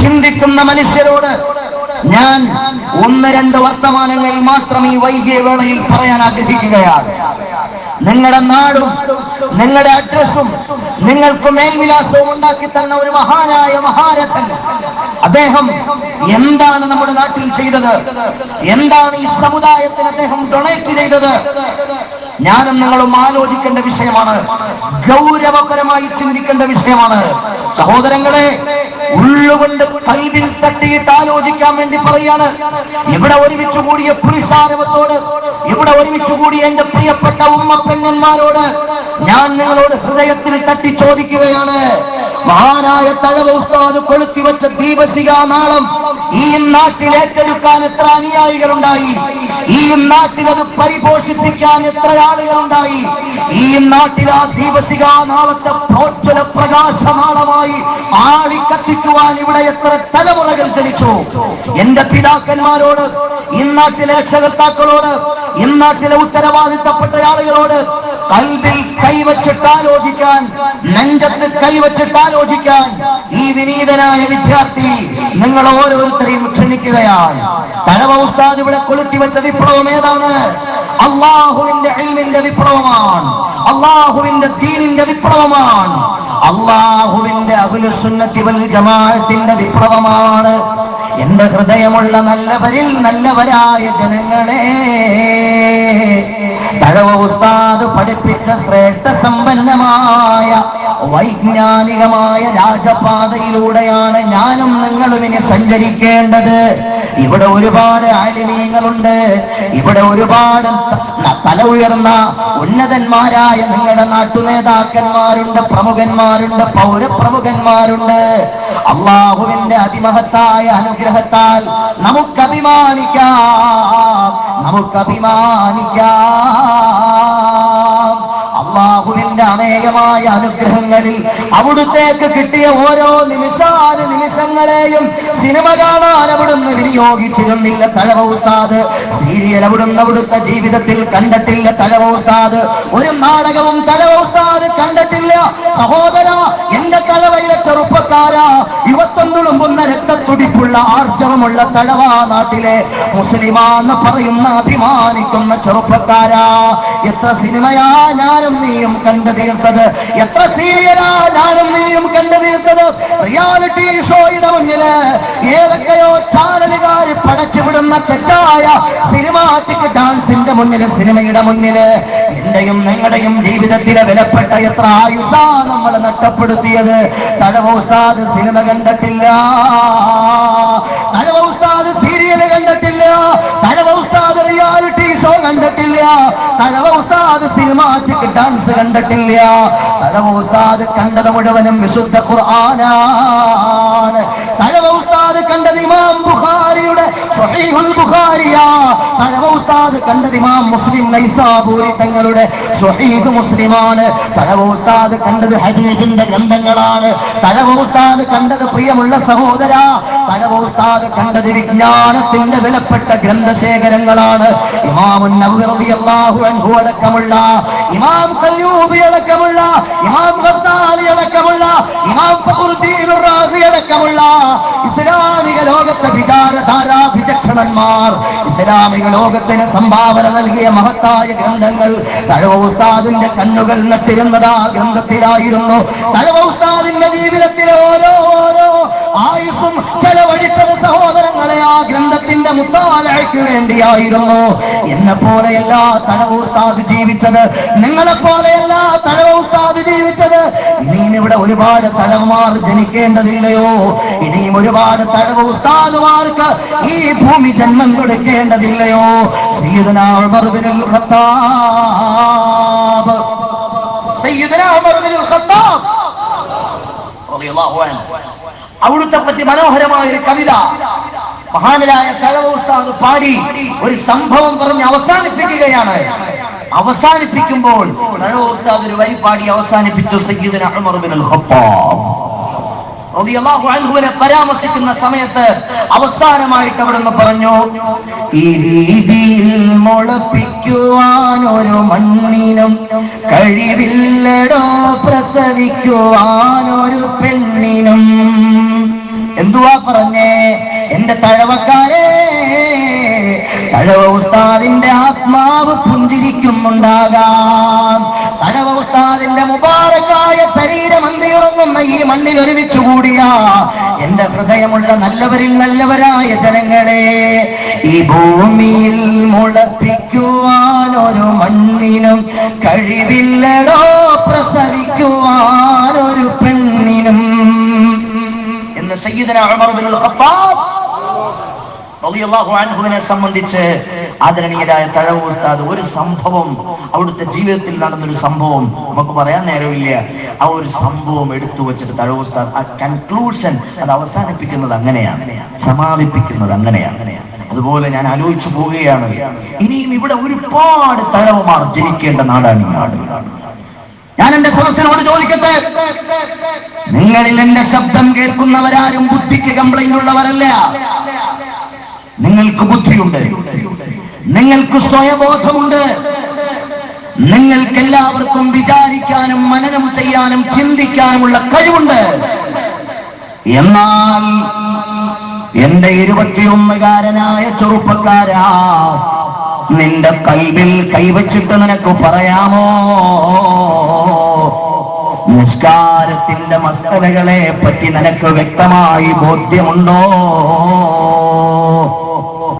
ചിന്തിക്കുന്ന മനുഷ്യരോട് ഞാൻ ഒന്ന് രണ്ട് വർത്തമാനങ്ങൾ മാത്രം ഈ വൈകിയ വേളയിൽ പറയാൻ ആഗ്രഹിക്കുകയാണ്. നിങ്ങളുടെ നാടും നിങ്ങളുടെ അഡ്രസ്സും നിങ്ങൾക്ക് മേൽവിലാസവും ഉണ്ടാക്കി തന്ന ഒരു മഹാനായ മഹാരഥൻ അദ്ദേഹം എന്താണ് നമ്മുടെ നാട്ടിൽ ചെയ്തത്? എന്താണ് ഈ സമുദായത്തിന് അദ്ദേഹം ഡൊണേറ്റ് ചെയ്തത്? ഞാനും നിങ്ങളും ആലോചിക്കേണ്ട വിഷയമാണ്. ഗൗരവപരമായി ചിന്തിക്കേണ്ട വിഷയമാണ്. സഹോദരങ്ങളെ ഉള്ളുകൊണ്ട് പൈബിൽ തട്ടിയിട്ട് ആലോചിക്കാൻ വേണ്ടി പറയാണ്. ഇവിടെ ഒരുമിച്ച് കൂടിയ പുരുഷാരവത്തോട് ഇവിടെ ഒരുമിച്ച് കൂടിയ എന്റെ പ്രിയപ്പെട്ട ഉമ്മ പെങ്ങന്മാരോട് ഞാൻ നിങ്ങളോട് ഹൃദയത്തിൽ തട്ടി ചോദിക്കുകയാണ് മഹാനായ തഴവ ഉസ്താദ് കൊളുത്തി വെച്ച ദീപശിക നാളം ഈ നാട്ടിൽ ഏറ്റെടുക്കാൻ എത്ര അനുയായികളുണ്ടായി? ഈ നാട്ടിൽ അത് പരിപോഷിപ്പിക്കാൻ എത്ര ആളുകളുണ്ടായി? ഈ നാട്ടിൽ ആ ദീപശിക നാളത്തെ പ്രോജ്വല ആളി കത്തിക്കുവാൻ ഇവിടെ എത്ര തലമുറകൾ ജനിച്ചു? എന്റെ പിതാക്കന്മാരോട് ഇന്നാട്ടിലെ നാട്ടിലെ രക്ഷകർത്താക്കളോട് ഇന്നാട്ടിലെ നാട്ടിലെ ഉത്തരവാദിത്തപ്പെട്ട ആളുകളോട് കൽവിൽ കൈവച്ചിട്ട് ആലോചിക്കാൻ നെഞ്ചത്ത് കൈവച്ചിട്ട് ആലോചിക്കാൻ ഈ വിനീതനായ വിദ്യാർത്ഥി നിങ്ങൾ ഓരോരുത്തരെയും ക്ഷണിക്കുകയാണ്. തഴവ ഉസ്താദ് ഇവിടെ കൊളുത്തി വെച്ച വിപ്ലവം ഏതാണ്? അള്ളാഹുവിന്റെ ഇൽമിന്റെ വിപ്ലവമാണ്. അള്ളാഹുവിന്റെ ദീനിന്റെ വിപ്ലവമാണ്. അള്ളാഹുവിന്റെ അഖിലുസുന്നത്തി വൽ ജമാഅത്തിന്റെ വിപ്ലവമാണ്. എന്റെ ഹൃദയമുള്ള നല്ലവരിൽ നല്ലവരായ ജനങ്ങളെ തഴവ ഉസ്താദ് പഠിപ്പിച്ച ശ്രേഷ്ഠ സമ്പന്നമായ വൈജ്ഞാനികമായ രാജപാതയിലൂടെയാണ് ഞാനും നിങ്ങളും ഇനി സഞ്ചരിക്കേണ്ടത്. ഇവിടെ ഒരുപാട് ആലിമീങ്ങളുണ്ട്. ഇവിടെ ഒരുപാട് തല ഉയർന്ന ഉന്നതന്മാരായ നിങ്ങളുടെ നാട്ടു നേതാക്കന്മാരുണ്ട് പ്രമുഖന്മാരുണ്ട് പൗരപ്രമുഖന്മാരുണ്ട്. അള്ളാഹുവിന്റെ അതിമഹത്തായ അനുഗ്രഹത്താൽ നമുക്ക് അഭിമാനിക്കാം നമുക്ക് അഭിമാനിക്കാം അള്ളാഹുവിന്റെ അനേകമായ അനുഗ്രഹങ്ങളിൽ അവിടുത്തേക്ക് കിട്ടിയ ഓരോ നിമിഷാനു നിമിഷങ്ങളെയും സിനിമ കാണാൻ അവിടുന്ന് വിനിയോഗിച്ചിരുന്നില്ല തഴവൂസ്താദ് സീരിയൽ അവിടുന്ന് അവിടുത്തെ ജീവിതത്തിൽ കണ്ടിട്ടില്ല. തഴവൂസ്താദ് ഒരു നാടകവും തഴവൂസ്താദ് കണ്ടിട്ടില്ല. സഹോദര എന്റെ രക്തത്തുടിപ്പുള്ള ആർജവമുള്ള തഴവാ നാട്ടിലെ മുസ്ലിമാന്ന് പറയുന്ന അഭിമാനിക്കുന്ന ചെറുപ്പക്കാരാ. എത്ര സിനിമയാ ഞാനും നീയും കണ്ടു തീർത്തത്? എത്ര സീരിയലാ ഞാനും നീയും കണ്ടു തീർത്തത്? റിയാലിറ്റി ഷോയുടെ മുന്നിൽ ഏതൊക്കെയോ ചാനലുകാർ പടച്ചുവിടുന്ന തെറ്റായ സിനിമാറ്റിക് ഡാൻസിന്റെ മുന്നിൽ സിനിമയുടെ മുന്നിൽ. എന്റെയും നിങ്ങളുടെയും ജീവിതത്തിലെ വിലപ്പെട്ട എത്ര ആയുസാ നമ്മൾ നഷ്ടപ്പെടുത്തിയത്? തഴവോസ്താദ് സിനിമ കണ്ടിട്ടില്ല. തഴവോസ്താദ് സീരിയൽ കണ്ടിട്ടില്ല. തഴവോസ്താദ് റിയാലിറ്റി ഷോ കണ്ടിട്ടില്ല. തഴവോസ്താദ് സിനിമാറ്റിക് ഡാൻസ് കണ്ടിട്ടില്ല. തഴവോസ്താദ് കണ്ടത് മുഴുവനും വിശുദ്ധ ഖുർആനാണ്. തഴവ ഉസ്താദ് കണ്ടത് ഇമാം ബുഖാരിയുടെ സ്വഹീഹുൽ ബുഖാരിയാ. തഴവ ഉസ്താദ് കണ്ടത് ഇമാം മുസ്ലിം നൈസാബൂരി തങ്ങളുടെ സ്വഹീഹ് മുസ്ലിമാണ്. തഴവ ഉസ്താദ് കണ്ടത് ഹദീസിന്റെ ഗ്രന്ഥങ്ങളാണ്. തഴവ ഉസ്താദ് കണ്ടത് പ്രിയമുള്ള സഹോദര. തഴവ ഉസ്താദ് കണ്ടത് വിജ്ഞാനത്തിന്റെ വിലപ്പെട്ട ഗ്രന്ഥശേഖരങ്ങളാണ്. ഇമാമുൻ അൻഹു അടക്കമുള്ള ഇമാം ഖയ്യൂബി അടക്കമുള്ള ഇമാം ഗസാലി അടക്കമുള്ള ഇസ്ലാമിക ലോകത്തെ വിചാരധാരാ വിചക്ഷണന്മാർ ഇസ്ലാമിക ലോകത്തിന് സംഭാവന നൽകിയ മഹത്തായ ഗ്രന്ഥങ്ങൾ തഴവോസ്താദിന്റെ കണ്ണുകൾ നട്ടിരുന്നത് ആ ഗ്രന്ഥത്തിലായിരുന്നു തഴവോസ്താദിന്റെ ജീവിതത്തിലെ ഓരോ ഓരോ ആയുസ്സും ചെലവഴിച്ചത് സഹോദരങ്ങളെ ആ ഗ്രന്ഥത്തിന്റെ മുത്താലയ്ക്ക് വേണ്ടിയായിരുന്നു. എന്നെ പോലെയല്ല തഴവ ഉസ്താദ് ജീവിച്ചത്. നിങ്ങളെ പോലെയല്ല തഴവ ഉസ്താദ് ജീവിച്ചത്. ഇനിയും ഇവിടെ ഒരുപാട് തഴവമാർ ജനിക്കേണ്ടതില്ലയോ? ഇനിയും ഒരുപാട് തഴവ ഉസ്താദുമാർക്ക് ഈ ഭൂമി ജന്മം കൊടുക്കേണ്ടതില്ലയോ? സയ്യിദുനാ ഉമർ ബിനുൽ ഖത്താബ്. സയ്യിദുനാ ഉമർ ബിനുൽ ഖത്താബ്. റളിയല്ലാഹു അൻഹു. അവിടുത്തെ പറ്റി മനോഹരമായ ഒരു കവിത മഹാനരായ തഴവ പാടി ഒരു സംഭവം പറഞ്ഞ് അവസാനിപ്പിക്കുകയാണ്. അവസാനിപ്പിക്കുമ്പോൾ തഴവ ഒരു വരി പാടി അവസാനിപ്പിച്ചു ഖത്താബ്. പരാമർശിക്കുന്ന സമയത്ത് അവസാനമായിട്ട് അവിടുന്ന് പറഞ്ഞു ഈ രീതിയിൽ മുളപ്പിക്കുവാനൊരു മണ്ണിനും കഴിവില്ലടോ പെണ്ണിനും എന്തുവാ പറഞ്ഞേ? എന്റെ തഴവക്കാരെ തഴവ ഉസ്താദിന്റെ ആത്മാവ് പുഞ്ചിരിക്കുന്നുണ്ടാകാം. തഴവ ഉസ്താദിന്റെ മുബാറക്കായ ശരീരം അന്തിയുറങ്ങുന്ന ഈ മണ്ണിൽ ഒരുമിച്ചു കൂടിയ എന്റെ ഹൃദയമുള്ള നല്ലവരിൽ നല്ലവരായ ജനങ്ങളെ ഈ ഭൂമിയിൽ മുളപ്പിക്കുവാൻ ഒരു മണ്ണിനും കഴിവില്ലടോ. അൻഹുവിനെ സംബന്ധിച്ച് ആദരണീയരായ തഴവ് ഉസ്താദ് ഒരു സംഭവം അവിടുത്തെ ജീവിതത്തിൽ നടന്നൊരു സംഭവം നമുക്ക് പറയാൻ നേരമില്ല. ആ ഒരു സംഭവം എടുത്തു വെച്ചിട്ട് തഴവ് ഉസ്താദ് ആ കൺക്ലൂഷൻ അത് അവസാനിപ്പിക്കുന്നത് അങ്ങനെയാണ് സമാപിപ്പിക്കുന്നത് അങ്ങനെയാണ്. അതുപോലെ ഞാൻ ആലോചിച്ചു പോവുകയാണ് ഇനിയും ഇവിടെ ഒരുപാട് തഴവുമാർ ജനിക്കേണ്ട നാടാണ് ഈ നാട്. ഞാൻ എന്റെ സദസ്സിനോട് ചോദിക്കട്ടെ? നിങ്ങളിൽ എന്റെ ശബ്ദം കേൾക്കുന്നവരാരും ബുദ്ധിക്ക് കംപ്ലൈന്റ് ഉള്ളവരല്ല. നിങ്ങൾക്ക് ബുദ്ധിയുണ്ട്. നിങ്ങൾക്ക് സ്വയബോധമുണ്ട്. നിങ്ങൾക്കെല്ലാവർക്കും വിചാരിക്കാനും മനനം ചെയ്യാനും ചിന്തിക്കാനുമുള്ള കഴിവുണ്ട്. എന്നാൽ എന്റെ ഇരുപത്തിയൊന്നുകാരനായ ചെറുപ്പക്കാരാ നിന്റെ കൽവിൽ കൈവച്ചിട്ട് നിനക്ക് പറയാമോ? നിസ്കാരത്തിന്റെ മസ്തകളെ പറ്റി നിനക്ക് വ്യക്തമായി ബോധ്യമുണ്ടോ?